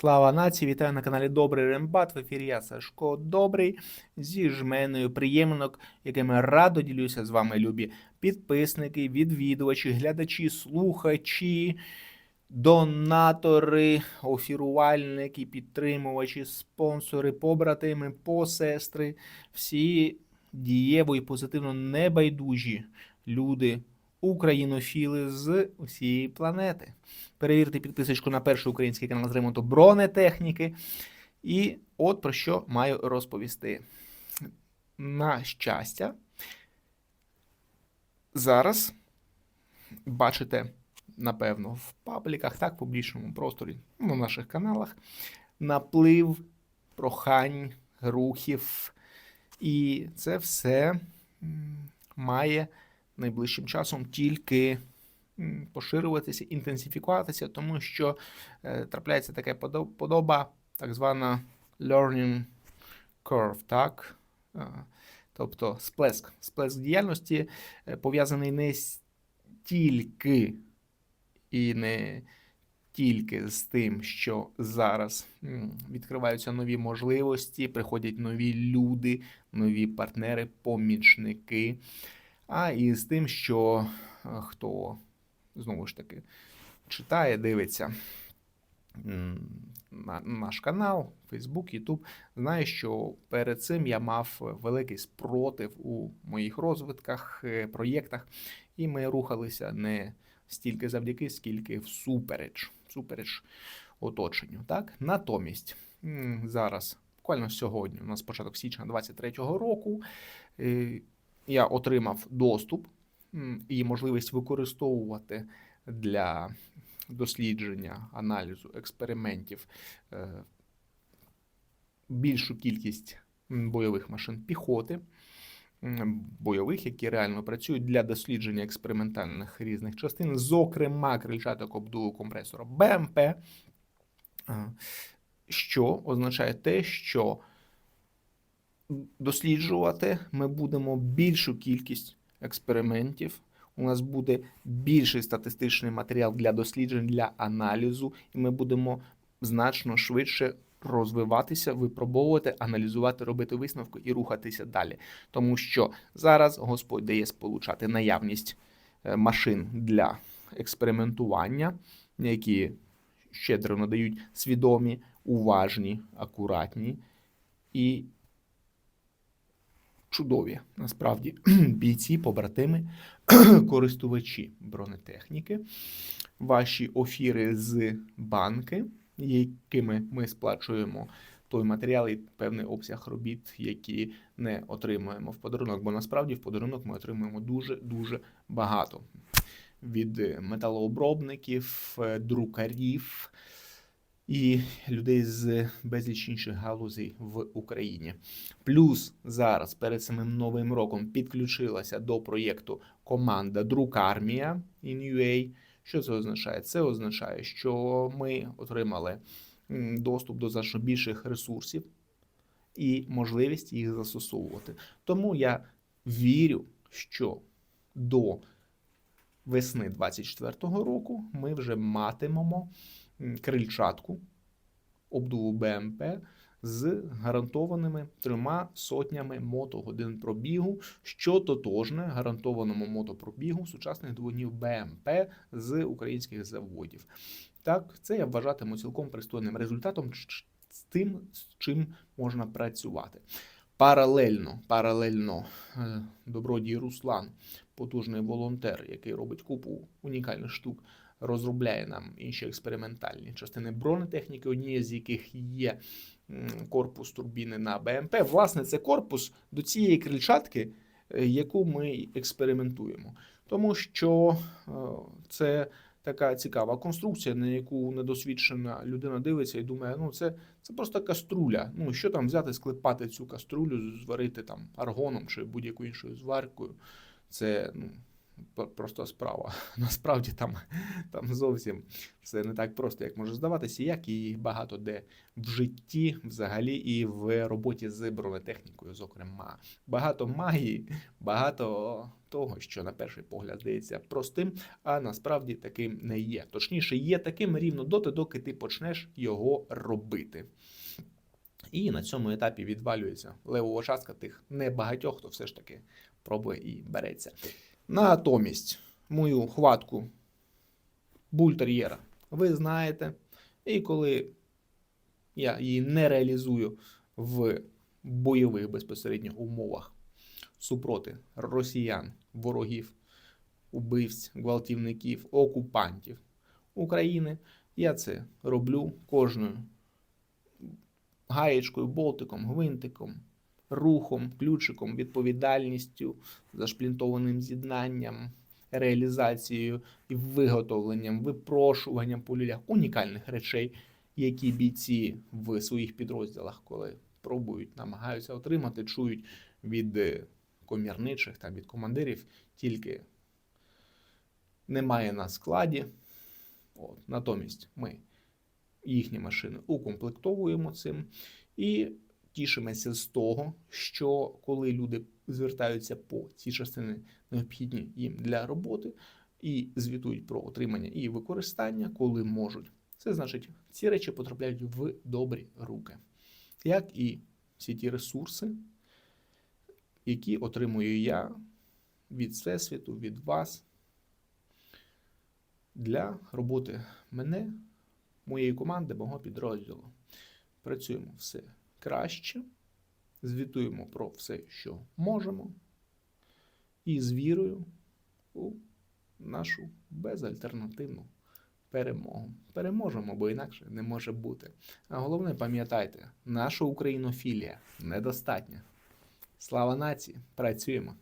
Слава нації! Вітаю на каналі Добрий Рембат. В ефірі я Сашко Добрий зі жменою приємнок, якими радо ділюся з вами, любі підписники, відвідувачі, глядачі, слухачі, донатори, офірувальники, підтримувачі, спонсори, побратими, посестри, всі дієво і позитивно небайдужі люди. Українофіли з усієї планети. Перевірте підписочку на перший український канал з ремонту бронетехніки. І от про що маю розповісти. На щастя, зараз бачите, напевно, в пабліках, так, в публічному просторі, ну, на наших каналах, наплив прохань, рухів. І це все має найближчим часом тільки поширюватися, інтенсифікуватися, тому що е, трапляється подо- подоба, так звана learning curve, так? Тобто сплеск. Сплеск діяльності е, пов'язаний не стільки і не тільки з тим, що зараз відкриваються нові можливості, приходять нові люди, нові партнери, помічники, а і з тим, що е, хто знову ж таки читає, дивиться на наш канал, Facebook, YouTube, знає, що перед цим я мав великий спротив у моїх розвитках, е, проєктах, і ми рухалися не стільки завдяки, скільки всупереч, всупереч оточенню. Так? Натомість зараз, буквально сьогодні, у нас початок січня 23-го року, е, я отримав доступ і можливість використовувати для дослідження, аналізу, експериментів е, більшу кількість бойових машин піхоти, бойових, які реально працюють для дослідження експериментальних різних частин, зокрема крильчаток обдуву компресора БМП, е, що означає те, що досліджувати ми будемо більшу кількість експериментів. У нас буде більший статистичний матеріал для досліджень, для аналізу, і ми будемо значно швидше розвиватися, випробовувати, аналізувати, робити висновки і рухатися далі. Тому що зараз Господь дає сполучати наявність е, машин для експериментування, які щедро надають свідомі, уважні, акуратні і чудові насправді бійці, побратими, користувачі бронетехніки, ваші офіри з банки, якими ми сплачуємо той матеріал і певний обсяг робіт, які не отримуємо в подарунок. Бо насправді в подарунок ми отримуємо дуже дуже багато від металообробників, е, друкарів. І людей з безліч інших галузей в Україні. Плюс зараз перед самим новим роком підключилася до проєкту команда Друкармія InUA. Що це означає? Це означає, що ми отримали доступ до значно більших ресурсів і можливість їх застосовувати. Тому я вірю, що до весни 24-го року ми вже матимемо крильчатку обдуву БМП з гарантованими трьома сотнями мотогодин пробігу, що тотожне гарантованому мотопробігу сучасних двигунів БМП з українських заводів. Так, це я вважатиму цілком пристойним результатом з тим, з чим можна працювати. Паралельно, паралельно, е, добродій Руслан, потужний волонтер, який робить купу унікальних штук, розробляє нам інші експериментальні частини бронетехніки, однією з яких є корпус турбіни на БМП. Власне, це корпус до цієї крильчатки, е, яку ми експериментуємо. Тому що е, це така цікава конструкція, на яку недосвідчена людина дивиться і думає, ну це, це просто каструля. Ну що там взяти, склепати цю каструлю, зварити там аргоном чи будь-якою іншою зваркою. Це ну, п- проста справа. Насправді там, там зовсім все не так просто, як може здаватися, як і багато де в житті, взагалі, і в роботі з бронетехнікою, зокрема. Багато магії, багато того, що на перший погляд здається простим, а насправді таким не є. Точніше, є таким рівно доти, доки ти почнеш його робити. І на цьому етапі відвалюється левова частка тих небагатьох, хто все ж таки пробує і береться. Натомість мою хватку бультер'єра ви знаєте. І коли я її не реалізую в бойових безпосередньо умовах супроти росіян, ворогів, убивць, гвалтівників, окупантів України, я це роблю кожною гаєчкою, болтиком, гвинтиком, рухом, ключиком, відповідальністю, зашплінтованим з'єднанням, реалізацією і виготовленням, випрошуванням по людях унікальних речей, які бійці в своїх підрозділах, коли пробують, намагаються отримати, чують від е, комірничих та від командирів, тільки немає на складі. От, натомість ми їхні машини укомплектовуємо цим і тішимося з того, що коли люди звертаються по ці частини необхідні їм для роботи і звітують про отримання і використання, коли можуть. Це значить, ці речі потрапляють в добрі руки, як і всі ті ресурси, які отримую я від Всесвіту, від вас для роботи мене, моєї команди, мого підрозділу. Працюємо все краще, звітуємо про все, що можемо, і з вірою у нашу безальтернативну перемогу. Переможемо, бо інакше не може бути. А головне, пам'ятайте, наша українофілія недостатня. Слава нації! Працюємо!